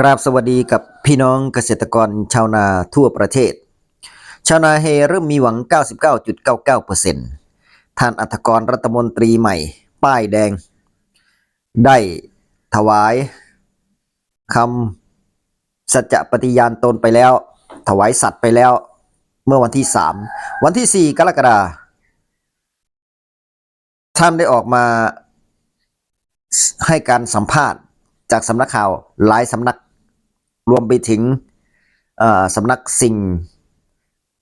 กราบสวัสดีกับพี่น้องเกษตรกรชาวนาทั่วประเทศ ชาวนาเฮเริ่มมีหวัง 99.99%ท่านอัธกรรัฐมนตรีใหม่ ป้ายแดง ได้ถวายคำสัจจะปฏิญาณตนไปแล้ว ถวายสัตว์ไปแล้ว เมื่อวันที่ 3 วันที่ 4 กรกฎาคมท่านได้ออกมาให้การสัมภาษณ์จากสำนักข่าวหลายสำนัก รวมไปถึงสำนักสิ่ง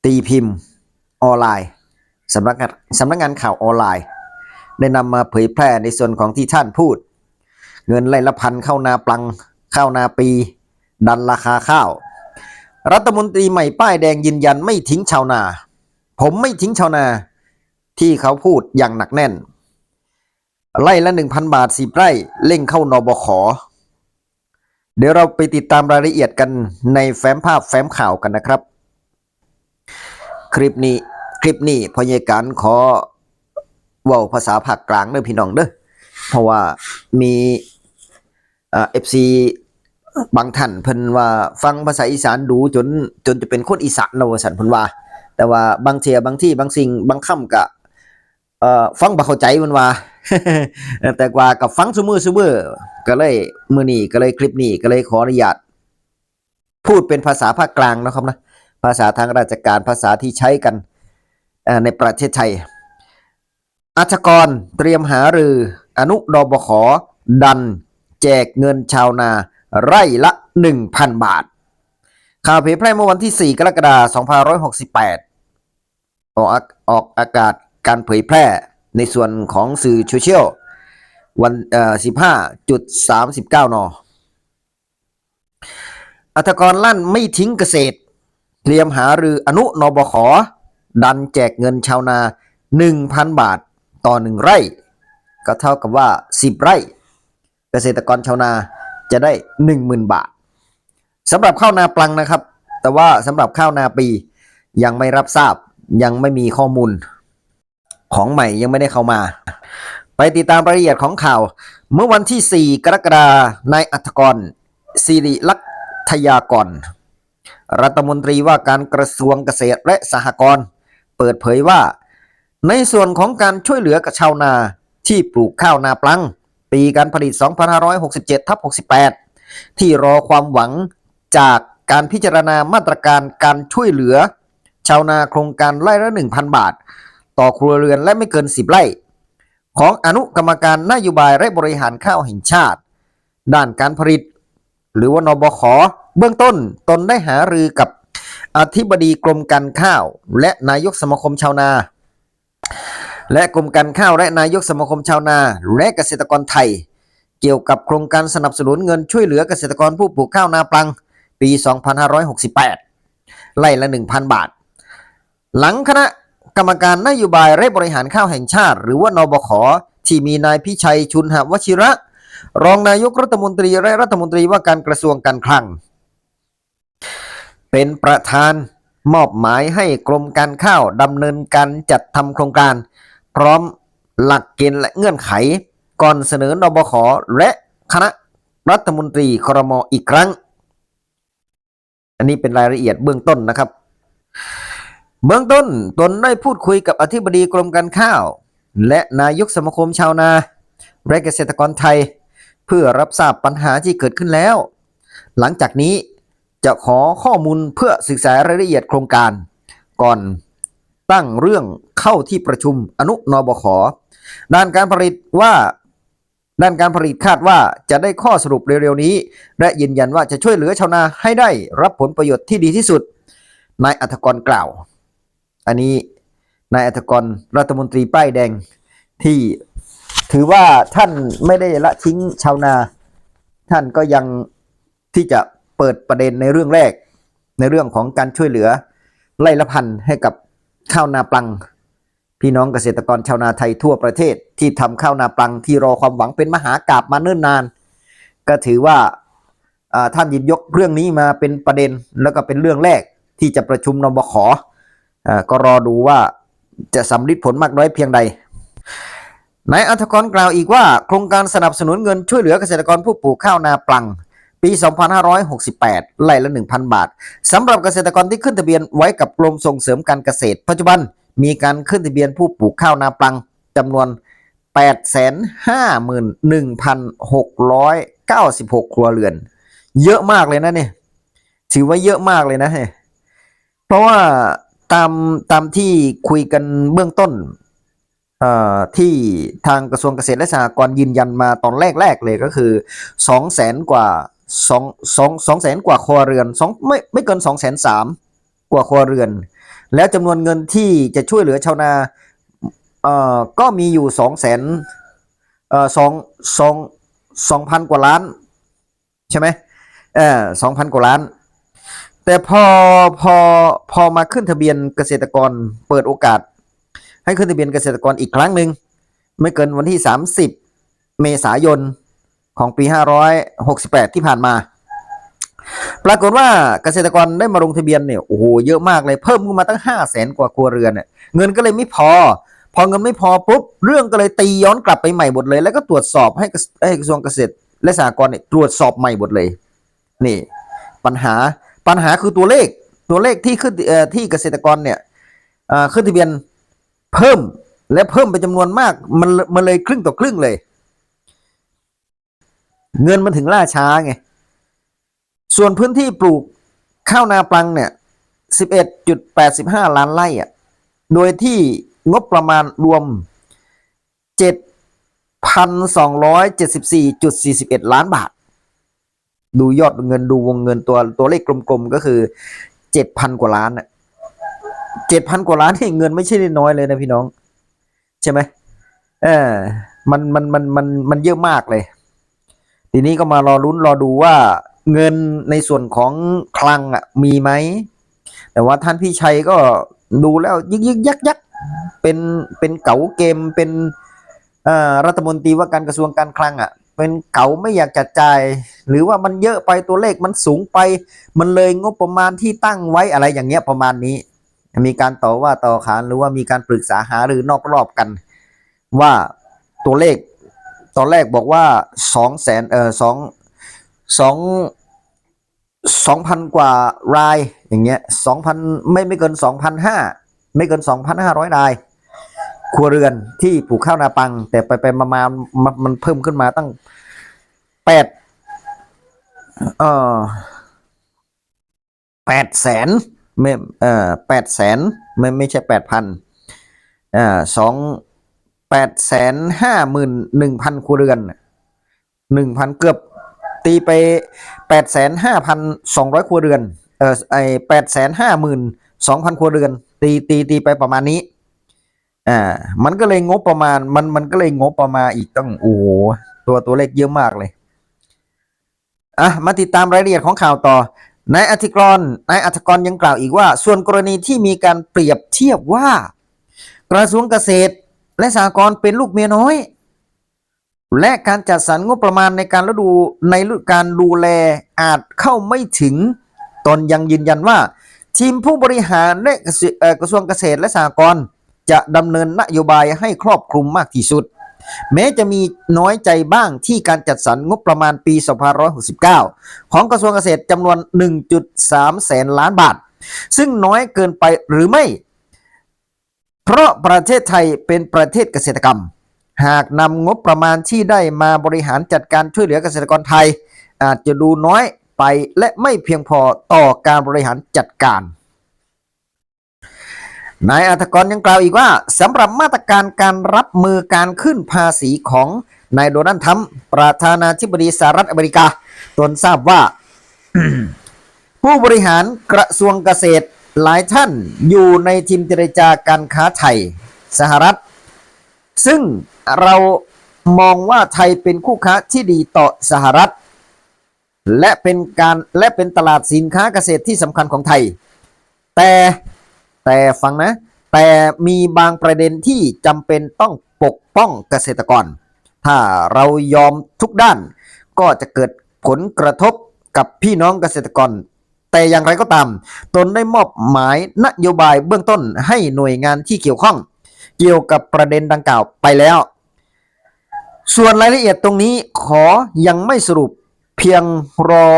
ตีพิมพ์ออนไลน์สำนักงานสำนักงานข่าวออนไลน์ ได้นำมาเผยแพร่ในส่วนของที่ท่านพูด เงินไล่ละพันเข้านาปลังเข้านาปี ดันราคาข้าว รัฐมนตรีใหม่ป้ายแดงยืนยันไม่ทิ้งชาวนา ผมไม่ทิ้งชาวนาที่เขาพูดอย่างหนักแน่นไร่ละหนึ่งพันบาทสิบไร่เร่งเข้านบข เดี๋ยวเราไปติดตามรายละเอียดกันในแฟ้มภาพแฟ้มข่าวกันนะครับ คลิปนี้คลิปนี้พยายการขอว่าภาษาภาคกลางเด้อพี่น้องเด้อเพราะว่ามีเอฟซีบางท่านเพิ่นว่าฟังภาษาอีสานดูจนจนจะเป็นคนอีสานเนาะว่าซั่นเพิ่นว่า แต่ว่าบางเทียบางที่บางสิ่งบางคำก็เอ่อฟังบ่เข้าใจเพิ่นว่า แต่ว่ากับฟังซุมือซุมือก็เลยมือนี้ก็เลยคลิปนี้ก็เลยขออนุญาตพูดเป็นภาษาภาคกลางนะครับนะภาษาทางราชการภาษาที่ใช้กันในประเทศไทยอาชกรเตรียมหารือ อนุดบขดัน แจกเงินชาวนา ไร่ละ 1,000 บาท ข่าวเผยแพร่เมื่อวันที่ 4 กรกฎาคม2568 ออกอากออกอากาศการเผยแพร่ ในส่วนของสื่อโซเชียลวันเอ่อ15.39นอัธกรลั่นไม่ทิ้งเกษตร เตรียมหารืออนุนบข ดันแจกเงินชาวนา 1,000 บาทต่อ 1 ไร่ ก็เท่ากับว่า 10 ไร่ เกษตรกรชาวนาจะได้ 10,000 บาทสำหรับข้าวนาปลังนะครับ แต่ว่าสำหรับข้าวนาปียังไม่รับทราบยังไม่มีข้อมูล ของใหม่ยังไม่ได้เข้ามา ไปติดตามรายละเอียดของข่าว เมื่อวันที่ 4 กรกฎาคมนายอัธกรสิริลักษทยากร รัฐมนตรีว่าการกระทรวงเกษตรและสหกรณ์เปิดเผยว่า ในส่วนของการช่วยเหลือกับชาวนาที่ปลูกข้าวนาปลัง ปีการผลิต 2567ทับ68 ที่รอความหวังจากการพิจารณามาตรการการช่วยเหลือ ชาวนาโครงการไร่ละ 1,000 บาท ต่อครัวเรือนและไม่เกิน 10 ไร่ ของอนุกรรมการนโยบายและบริหารข้าวแห่งชาติ ด้านการผลิต หรือว่านบขเบื้องต้นตนได้หารือกับอธิบดีกรมการข้าว และนายกสมาคมชาวนา และกรมการข้าวและนายกสมาคมชาวนา และเกษตรกรไทย เกี่ยวกับโครงการสนับสนุนเงินช่วยเหลือเกษตรกรผู้ปลูกข้าวนาปลัง ปี 2568 ไร่ละ 1,000 บาท หลังคณะ กรรมการนโยบายและบริหารข้าวแห่งชาติ หรือว่านบขที่มีนายพิชัยชุนหวชิระ รองนายกรัฐมนตรีและรัฐมนตรีว่าการกระทรวงการคลัง เป็นประธานมอบหมายให้กรมการข้าวดำเนินการจัดทำโครงการ พร้อมหลักเกณฑ์และเงื่อนไข ก่อนเสนอนบขและคณะรัฐมนตรีครมอีกครั้ง อันนี้เป็นรายละเอียดเบื้องต้นนะครับ เบื้องต้นตนได้พูดคุยกับอธิบดีกรมการข้าว และนายกสมาคมชาวนาและเกษตรกรไทย เพื่อรับทราบปัญหาที่เกิดขึ้นแล้ว หลังจากนี้จะขอข้อมูลเพื่อศึกษารายละเอียดโครงการ ก่อนตั้งเรื่องเข้าที่ประชุมอนุนบขด้านการผลิตว่า ด้านการผลิตคาดว่าจะได้ข้อสรุปเร็วๆนี้ และยืนยันว่าจะช่วยเหลือชาวนาให้ได้รับผลประโยชน์ที่ดีที่สุดนายอัธกรกล่าว อันนี้นายอัธกรรัฐมนตรีป้ายแดงที่ถือว่าท่านไม่ได้ละทิ้งชาวนา ท่านก็ยังที่จะเปิดประเด็นในเรื่องแรก ในเรื่องของการช่วยเหลือไร่ละพันให้กับข้าวนาปลัง พี่น้องเกษตรกรชาวนาไทยทั่วประเทศที่ทำข้าวนาปลังที่รอความหวังเป็นมหากาบมาเนิ่นนาน ก็ถือว่าท่านหยิบยกเรื่องนี้มาเป็นประเด็นแล้วก็เป็นเรื่องแรกที่จะประชุมนบขอ ก็รอดูว่าจะสำลิดผลมากน้อยเพียงใดนายอัธกรกล่าวอีกว่า โครงการสนับสนุนเงินช่วยเหลือเกษตรกรผู้ปลูกข้าวนาปลัง ปี 2568ไร่ละ 1,000 บาทสำหรับเกษตรกรที่ขึ้นทะเบียนไว้กับกรมส่งเสริมการเกษตร ปัจจุบันมีการขึ้นทะเบียนผู้ปลูกข้าวนาปลังจำนวน 851,696 ครัวเรือน เยอะมากเลยนะเนี่ยถือว่าเยอะมากเลยนะเนี่ยเพราะว่า ตามตามที่คุยกันเบื้องต้นที่ทางกระทรวงเกษตรและสหกรณ์ยืนยันมาตอนแรกๆเลยก็คือสองแสนกว่าสองสองแสนกว่าครัวเรือนสองไม่ไม่เกินสองแสนสามกว่าครัวเรือน แล้วจำนวนเงินที่จะช่วยเหลือชาวนาก็มีอยู่สองแสนสองสองสองพันกว่าล้าน ใช่ไหมเออสองพันกว่าล้าน แต่พอพอพอมาขึ้นทะเบียนเกษตรกรเปิดโอกาส ให้ขึ้นทะเบียนเกษตรกรอีกครั้งหนึ่งไม่เกินวันที่ 30 เมษายนของปี 568 ที่ผ่านมา ปรากฏว่าเกษตรกรได้มาลงทะเบียนเนี่ยโอ้โหเยอะมากเลยเพิ่มขึ้นมาตั้ง 5 0 0แสนกว่าครัวเรือนเนี่ยเงินก็เลยไม่พอ พอเงินไม่พอปุ๊บเรื่องก็เลยตีย้อนกลับไปใหม่หมดเลย แล้วก็ตรวจสอบให้กระให้กระทรวงเกษตรและสหกรณ์เนี่ยตรวจสอบใหม่หมดเลย นี่ ปัญหา ปัญหาคือตัวเลขตัวเลขที่ขึ้นเอ่อที่เกษตรกรเนี่ยขึ้นทะเบียนเพิ่มและเพิ่มเป็นจำนวนมาก มันมันเลยครึ่งต่อครึ่งเลย เงินมันถึงล่าช้าไง ส่วนพื้นที่ปลูกข้าวนาปลังเนี่ย11.85 ล้านไร่อะโดยที่งบประมาณรวม 7,274.41 ล้านบาท ดูยอดเงินดูวงเงินตัวตัวเลขกลมๆก็คือ7,000กว่าล้านอะ7,000กว่าล้านนี่เงินไม่ใช่น้อยเลยนะพี่น้อง ใช่ไหมเออมันมันมันมันมันเยอะมากเลย ทีนี้ก็มารอลุ้นรอดูว่าเงินในส่วนของคลังอะมีไหม แต่ว่าท่านพี่ชัยก็ดูแล้วยึกยึกยักยักเป็นเป็นเก๋าเกมเป็นอ่อรัฐมนตรีว่าการกระทรวงการคลังอะ เป็นเก๋าไม่อยากจัดจ่าย หรือว่ามันเยอะไปตัวเลขมันสูงไป มันเลยงบประมาณที่ตั้งไว้อะไรอย่างเงี้ยประมาณนี้ มีการต่อว่าต่อขานหรือว่ามีการปรึกษาหาหรือนอกรอบกัน ว่าตัวเลข ตอนแรกบอกว่าสองแสนเออสองสองสองพันกว่ารายอย่างเงี้ยสองพันไม่ไม่เกินสองพันห้าไม่เกินสองพันห้าร้อยราย ครัวเรือนที่ปลูกข้าวนาปัง แต่ไปไปมามามันมันเพิ่มขึ้นมาตั้งแปดเออแปดแสนไม่เออแปดแสนไม่ไม่ใช่แปดพันอ่าสองแปดแสนห้าหมื่นหนึ่งพันครัวเรือนหนึ่งพันเกือบตีไปแปดแสนห้าพันสองร้อยครัวเรือนเออไอแปดแสนห้าหมื่นสองพันครัวเรือน ตีตีตีไปประมาณนี้ อ่า มันก็เลยงบประมาณ มันมันก็เลยงบประมาณอีกต้องโอ้โหตัวตัวเลขเยอะมากเลยอะมาติดตามรายละเอียดของข่าวต่อนายอธิกรณ์นายอัธกรยังกล่าวอีกว่า ส่วนกรณีที่มีการเปรียบเทียบว่า กระทรวงเกษตร และสหกรณ์เป็นลูกเมียน้อย และการจัดสรรงบประมาณในการฤดูในฤดูการดูแลอาจเข้าไม่ถึงตนยังยืนยันว่า ทีมผู้บริหารและเกษเอ่อกระทรวงเกษตรและสหกรณ์ จะดำเนินนโยบายให้ครอบคลุมมากที่สุด แม้จะมีน้อยใจบ้างที่การจัดสรรงบประมาณปี 2569 ของกระทรวงเกษตรจำนวน 1.3 แสนล้านบาท ซึ่งน้อยเกินไปหรือไม่ เพราะประเทศไทยเป็นประเทศเกษตรกรรม หากนำงบประมาณที่ได้มาบริหารจัดการช่วยเหลือเกษตรกรไทย อาจจะดูน้อยไปและไม่เพียงพอต่อการบริหารจัดการ นายอัธกรยังกล่าวอีกว่าสำหรับมาตรการการรับมือการขึ้นภาษีของนายโดนัลด์ทรัมป์ประธานาธิบดีสหรัฐอเมริกา ตนทราบว่า ผู้บริหารกระทรวงเกษตรหลายท่านอยู่ในทีมเจรจาการค้าไทยสหรัฐ ซึ่งเรามองว่าไทยเป็นคู่ค้าที่ดีต่อสหรัฐ และเป็นการและเป็นตลาดสินค้าเกษตรที่สำคัญของไทย แต่ แต่ฟังนะ แต่มีบางประเด็นที่จำเป็นต้องปกป้องเกษตรกร ถ้าเรายอมทุกด้าน ก็จะเกิดผลกระทบกับพี่น้องเกษตรกร แต่อย่างไรก็ตาม ตนได้มอบหมายนโยบายเบื้องต้นให้หน่วยงานที่เกี่ยวข้อง เกี่ยวกับประเด็นดังกล่าวไปแล้ว ส่วนรายละเอียดตรงนี้ขอยังไม่สรุปเพียงรอ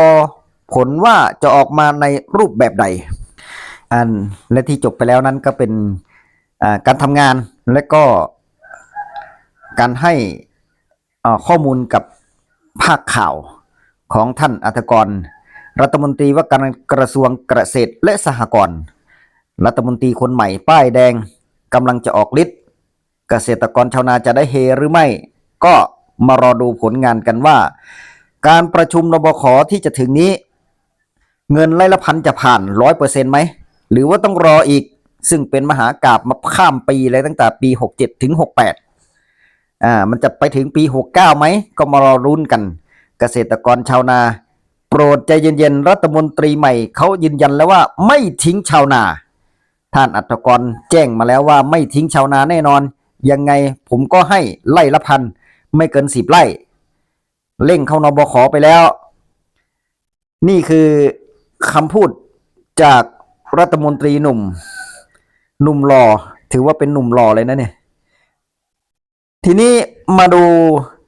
ผลว่าจะออกมาในรูปแบบใด อันและที่จบไปแล้วนั้นก็เป็นการทำงานและก็การให้ข้อมูลกับภาคข่าวของท่านอัธกร รัฐมนตรีว่าการกระทรวงเกษตรและสหกรณ์รัฐมนตรีคนใหม่ป้ายแดงกำลังจะออกฤทธิ์เกษตรกรชาวนาจะได้เฮหรือไม่ ก็มารอดูผลงานกันว่า การประชุมนบขที่จะถึงนี้ เงินไล่ละพันจะผ่านร้อยเปอร์เซ็นต์ไหม หรือว่าต้องรออีกซึ่งเป็นมหากราบมาข้ามปีเลยตั้งแต่ปี 67 ถึง 68 อ่า มันจะไปถึงปี 69 ไหม ก็มารอรุ้นกัน เกษตรกรชาวนา โปรดใจเย็นๆ รัฐมนตรีใหม่เขายืนยันแล้วว่าไม่ทิ้งชาวนา ท่านอัตกรแจ้งมาแล้วว่าไม่ทิ้งชาวนาแน่นอน ยังไงผมก็ให้ไล่ละพัน ไม่เกินสิบไร่เร่งเข้านบขไปแล้ว นี่คือคำพูดจาก รัฐมนตรีหนุ่ม หนุ่มหล่อถือว่าเป็นหนุ่มหล่อเลยนะเนี่ย ทีนี้มาดู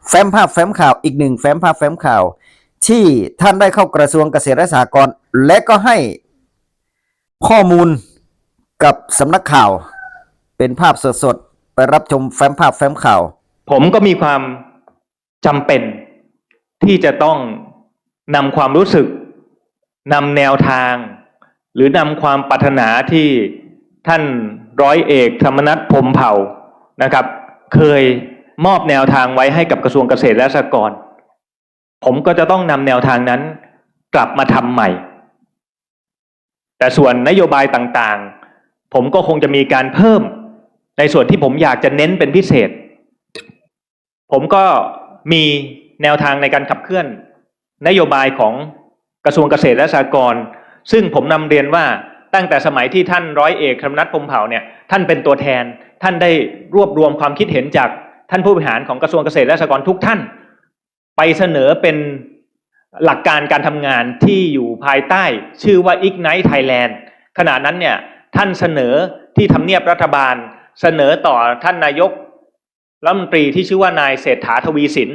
แฟ้มภาพแฟ้มข่าวอีกหนึ่งแฟ้มภาพแฟ้มข่าว ที่ท่านได้เข้ากระทรวงเกษตรและสหกรณ์และก็ให้ข้อมูลกับสำนักข่าว เป็นภาพสดๆไปรับชมแฟ้มภาพแฟ้มข่าว ผมก็มีความจำเป็นที่จะต้องนำความรู้สึกนำแนวทาง หรือนำความปรารถนาที่ท่านร้อยเอกธรรมนัฐพมเผ่านะครับ เคยมอบแนวทางไว้ให้กับกระทรวงเกษตรและสหกรณ์ผมก็จะต้องนำแนวทางนั้นกลับมาทำใหม่ แต่ส่วนนโยบายต่างๆ ผมก็คงจะมีการเพิ่มในส่วนที่ผมอยากจะเน้นเป็นพิเศษ ผมก็มีแนวทางในการขับเคลื่อน นโยบายของกระทรวงเกษตรและสหกรณ์ ซึ่งผมนำเรียนว่าตั้งแต่สมัยที่ท่านร้อยเอกธรรมนัฐพมเผ่าเนี่ยท่านเป็นตัวแทน ท่านได้รวบรวมความคิดเห็นจากท่านผู้บริหารของกระทรวงเกษตรและสหกรณ์ทุกท่าน ไปเสนอเป็นหลักการการทำงานที่อยู่ภายใต้ชื่อว่า Ignite Thailand ขณะนั้นเนี่ยท่านเสนอที่ทำเนียบรัฐบาล เสนอต่อท่านนายกรัฐมนตรีที่ชื่อว่านายเศรษฐาทวีสิน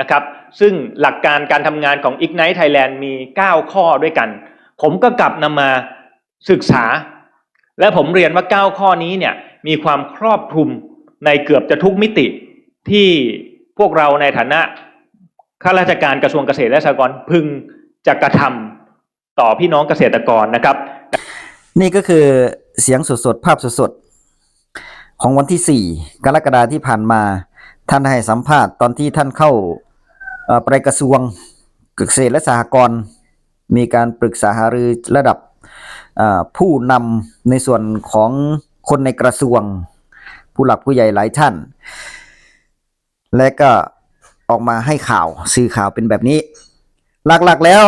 นะครับ ซึ่งหลักการการทำงานของ Ignite Thailand มี 9 ข้อด้วยกัน ผมก็กลับนำมาศึกษา และผมเรียนว่า 9 ข้อนี้เนี่ยมีความครอบคลุมในเกือบจะทุกมิติที่พวกเราในฐานะข้าราชการกระทรวงเกษตรและสหกรณ์พึงจะกระทำต่อพี่น้องเกษตรกรนะครับ นี่ก็คือเสียงสดๆ ภาพสดๆ ของวันที่ 4 กรกฎาที่ผ่านมา ท่านให้สัมภาษณ์ตอนที่ท่านเข้าไปกระทรวงเกษตรและสหกรณ์ มีการปรึกษาหารือระดับผู้นำในส่วนของคนในกระทรวง ผู้หลักผู้ใหญ่หลายท่าน และก็ออกมาให้ข่าวสื่อข่าวเป็นแบบนี้ หลักๆแล้ว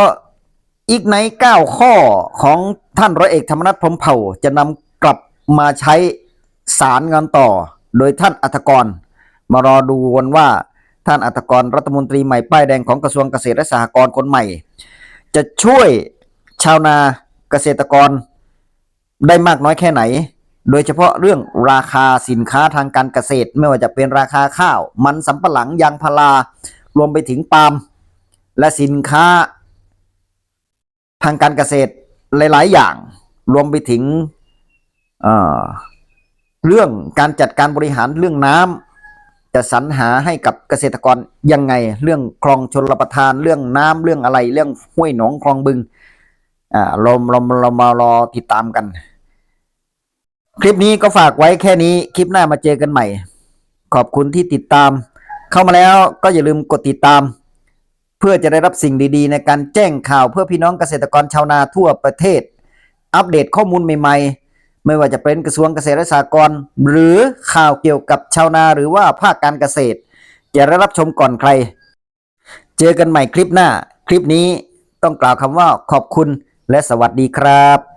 อีกในเก้าข้อของท่านร้อยเอกธรรมนัฐพรหมเผ่าจะนำกลับมาใช้สารงานต่อ โดยท่านอัธกร มารอดูกันว่าท่านอัธกรรัฐมนตรีใหม่ป้ายแดงของกระทรวงเกษตรและสหกรณ์คนใหม่ จะช่วยชาวนาเกษตรกรได้มากน้อยแค่ไหน โดยเฉพาะเรื่องราคาสินค้าทางการเกษตร ไม่ว่าจะเป็นราคาข้าว มันสำปะหลังยางพารารวมไปถึงปาล์มและสินค้า ทางการเกษตรหลาย ๆ อย่าง รวมไปถึงเเรื่องการจัดการบริหารเรื่องน้ำ จะสรรหาให้กับเกษตรกรยังไง เรื่องคลองชนระทานเรื่องน้ำเรื่องอะไร เรื่องห้วยหนองคลองบึงอ่าเราเราเรามารอติดตามกัน คลิปนี้ก็ฝากไว้แค่นี้คลิปหน้ามาเจอกันใหม่ ขอบคุณที่ติดตาม เข้ามาแล้วก็อย่าลืมกดติดตาม เพื่อจะได้รับสิ่งดีๆ ในการแจ้งข่าวเพื่อพี่น้องเกษตรกรชาวนาทั่วประเทศ อัปเดตข้อมูลใหม่ ๆ ไม่ว่าจะเป็นกระทรวงเกษตรและสหกรณ์หรือข่าวเกี่ยวกับชาวนาหรือว่าภาคการเกษตร จะได้รับชมก่อนใคร เจอกันใหม่คลิปหน้า คลิปนี้ต้องกล่าวคำว่าขอบคุณและสวัสดีครับ